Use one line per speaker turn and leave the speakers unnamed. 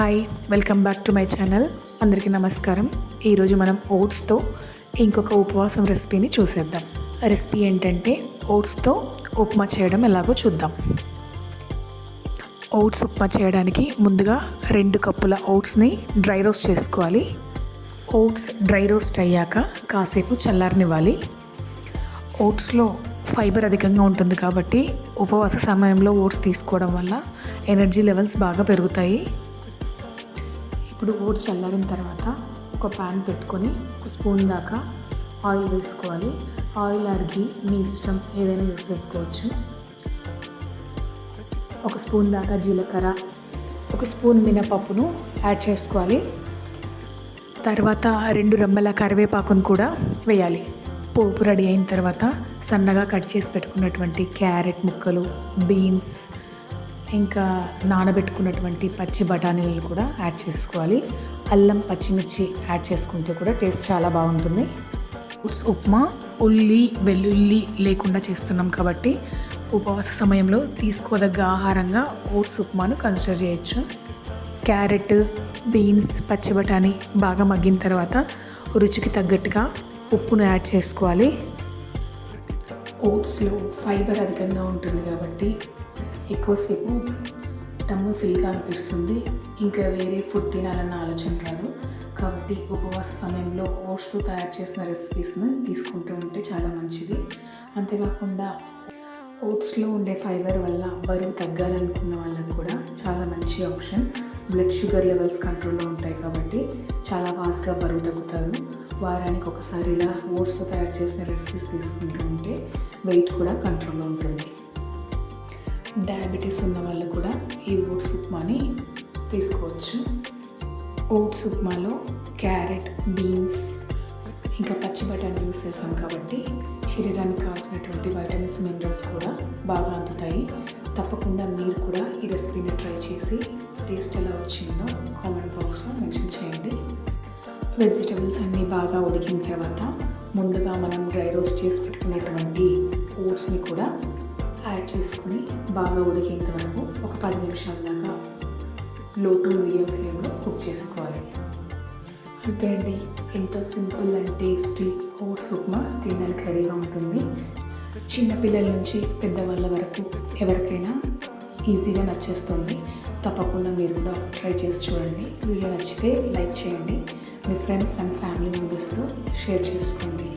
Hi welcome back to my channel. అందరికీ నమస్కారం. ఈరోజు మనం ఓట్స్తో ఇంకొక ఉపవాసం రెసిపీని చూసేద్దాం. రెసిపీ ఏంటంటే ఓట్స్తో ఉప్మా చేయడం ఎలాగో చూద్దాం. ఓట్స్ ఉప్మా చేయడానికి ముందుగా రెండు కప్పుల ఓట్స్ని డ్రై రోస్ట్ చేసుకోవాలి. ఓట్స్ డ్రై రోస్ట్ అయ్యాక కాసేపు చల్లారనివ్వాలి. ఓట్స్లో ఫైబర్ అధికంగా ఉంటుంది కాబట్టి ఉపవాస సమయంలో ఓట్స్ తీసుకోవడం వల్ల ఎనర్జీ లెవెల్స్ బాగా పెరుగుతాయి. ఇప్పుడు ఓట్స్ చల్లారిన తర్వాత ఒక ప్యాన్ పెట్టుకొని ఒక స్పూన్ దాకా ఆయిల్ వేసుకోవాలి. ఆయిల్ అరిగి మీ ఇష్టం ఏదైనా యూస్ చేసుకోవచ్చు. ఒక స్పూన్ దాకా జీలకర్ర ఒక స్పూన్ మినపప్పును యాడ్ చేసుకోవాలి. తర్వాత రెండు రెమ్మల కరివేపాకును కూడా వేయాలి. పోపు రెడీ అయిన తర్వాత సన్నగా కట్ చేసి పెట్టుకున్నటువంటి క్యారెట్ ముక్కలు బీన్స్ ఇంకా నానబెట్టుకున్నటువంటి పచ్చి బఠానీలు కూడా యాడ్ చేసుకోవాలి. అల్లం పచ్చిమిర్చి యాడ్ చేసుకుంటే కూడా టేస్ట్ చాలా బాగుంటుంది. ఓట్స్ ఉప్మా ఉల్లి వెల్లుల్లి లేకుండా చేస్తున్నాం కాబట్టి ఉపవాస సమయంలో తీసుకోదగ్గ ఆహారంగా ఓట్స్ ఉప్మాను కన్సిడర్ చేయొచ్చు. క్యారెట్ బీన్స్ పచ్చి బఠానీ బాగా మగ్గిన తర్వాత రుచికి తగ్గట్టుగా ఉప్పును యాడ్ చేసుకోవాలి. ఓట్స్లో ఫైబర్ అధికంగా ఉంటుంది కాబట్టి ఎక్కువసేపు టమ్ము ఫిల్గా అనిపిస్తుంది. ఇంకా వేరే ఫుడ్ తినాలన్న ఆలోచన రాదు. కాబట్టి ఉపవాస సమయంలో ఓట్స్తో తయారు చేసిన రెసిపీస్ని తీసుకుంటూ ఉంటే చాలా మంచిది. అంతేకాకుండా ఓట్స్లో ఉండే ఫైబర్ వల్ల బరువు తగ్గాలనుకున్న వాళ్ళకు కూడా చాలా మంచి ఆప్షన్. బ్లడ్ షుగర్ లెవెల్స్ కంట్రోల్లో ఉంటాయి కాబట్టి చాలా ఫాస్ట్గా బరువు తగ్గుతారు. వారానికి ఒకసారి ఇలా ఓట్స్తో తయారు చేసిన రెసిపీస్ తీసుకుంటూ ఉంటే వెయిట్ కూడా కంట్రోల్లో ఉంటుంది. డయాబెటీస్ ఉన్న వాళ్ళు కూడా ఈ ఓట్స్ ఉప్మాని తీసుకోవచ్చు. ఓట్స్ ఉప్మాలో క్యారెట్ బీన్స్ ఇంకా పచ్చి బఠానీ యూస్ చేసాం కాబట్టి శరీరానికి కావాల్సినటువంటి వైటమిన్స్ మినరల్స్ కూడా బాగా అందుతాయి. తప్పకుండా మీరు కూడా ఈ రెసిపీని ట్రై చేసి టేస్ట్ ఎలా వచ్చిందో కామెంట్ బాక్స్లో మెన్షన్ చేయండి. వెజిటబుల్స్ అన్నీ బాగా ఉడికిన తర్వాత ముందుగా మనం డ్రై రోస్ట్ చేసి పెట్టుకున్నటువంటి ఓట్స్ని కూడా యాడ్ చేసుకుని బాగా ఉడికేంత వరకు ఒక పది నిమిషాల దాకా లో టు మీడియం ఫ్లేమ్లో కుక్ చేసుకోవాలి. అంతే అండి. ఎంతో simple and tasty oats upma తినడానికి రెడీగా ఉంటుంది. చిన్నపిల్లల నుంచి పెద్దవాళ్ళ వరకు ఎవరికైనా ఈజీగా నచ్చేస్తుంది. తప్పకుండా మీరు కూడా ట్రై చేసి చూడండి. వీడియో నచ్చితే లైక్ చేయండి. మీ ఫ్రెండ్స్ అండ్ ఫ్యామిలీ మెంబర్స్తో షేర్ చేసుకోండి.